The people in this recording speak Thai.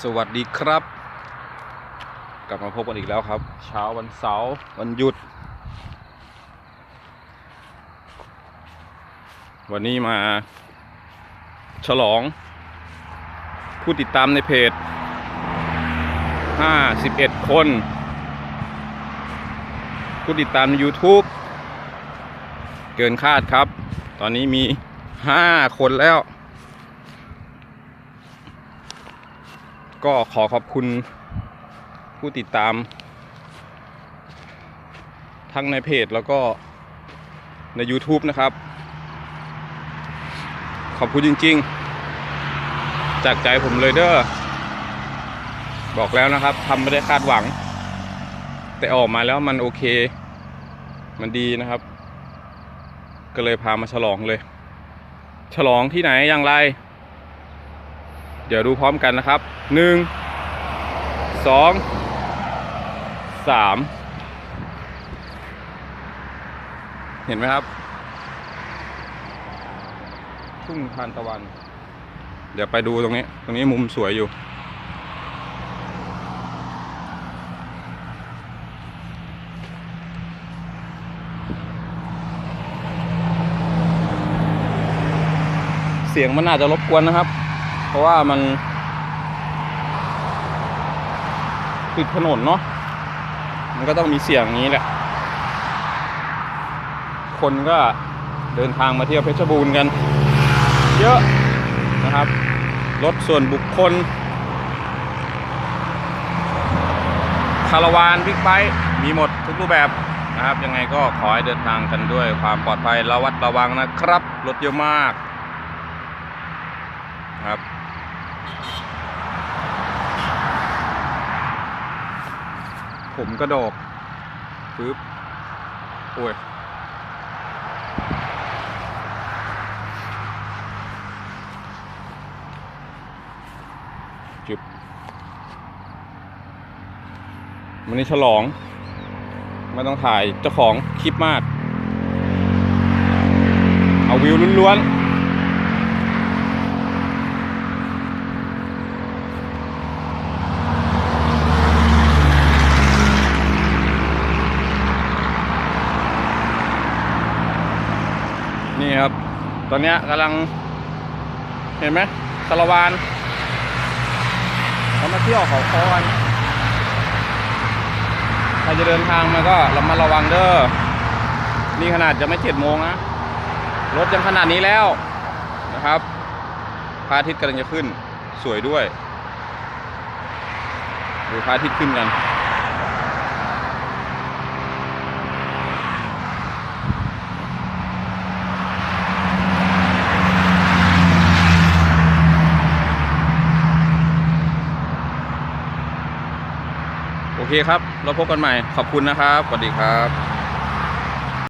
สวัสดีครับ กลับมาพบกันอีกแล้วครับ เช้าวันเสาร์วันหยุด วันนี้มา ฉลอง ผู้ติดตามในเพจ 51 คน ผู้ติดตามใน YouTube เกินคาดครับ ตอนนี้มี 5 คนแล้ว ก็ขอขอบคุณผู้ติดตาม ทั้งในเพจแล้วก็ใน YouTube นะครับ ขอบคุณจริง ๆ จากใจผมเลยเด้อบอกแล้วนะครับทำไม่ได้คาดหวัง แต่ออกมาแล้วมันโอเค มันดีนะครับ ก็เลยพามาฉลองเลย ฉลองที่ไหนอย่างไร เดี๋ยวดูพร้อมกันนะครับหนึ่งสองสามเห็นไหมครับ ทุ่งทานตะวัน เดี๋ยวไปดูตรงนี้ ตรงนี้มุมสวยอยู่ เสียงมันอาจจะรบกวนนะครับ เพราะว่ามันติดถนนเนาะมันก็ต้องมีเสียงอย่างนี้แหละ คนก็เดินทางมาเที่ยวเพชรบูรณ์กัน เยอะนะครับ รถส่วนบุคคล คาราวานบิ๊กไบค์มีหมดทุกรูปแบบนะครับ ยังไงก็ขอให้เดินทางกันด้วยความปลอดภัยระวัดระวังนะครับ รถเยอะมากครับ ผมกระโดกปึ๊บโอ้ยจุบวันนี้ฉลอง ไม่ต้องถ่ายเจ้าของคลิปมาก เอาวิวล้วนๆ นี่ครับ ตอนนี้กำลัง เห็นไหมคาราวานเขามาเที่ยวเขาคอกันใครจะเดินทางมาก็ระมัดระวังเด้อนี่ขนาดจะไม่เจ็ดโมงนะรถยังขนาดนี้แล้วนะครับพระอาทิตย์กำลังจะขึ้นสวยด้วยดูพระอาทิตย์ขึ้นกัน เคครับ เราพบกันใหม่ ขอบคุณนะครับ สวัสดีครับ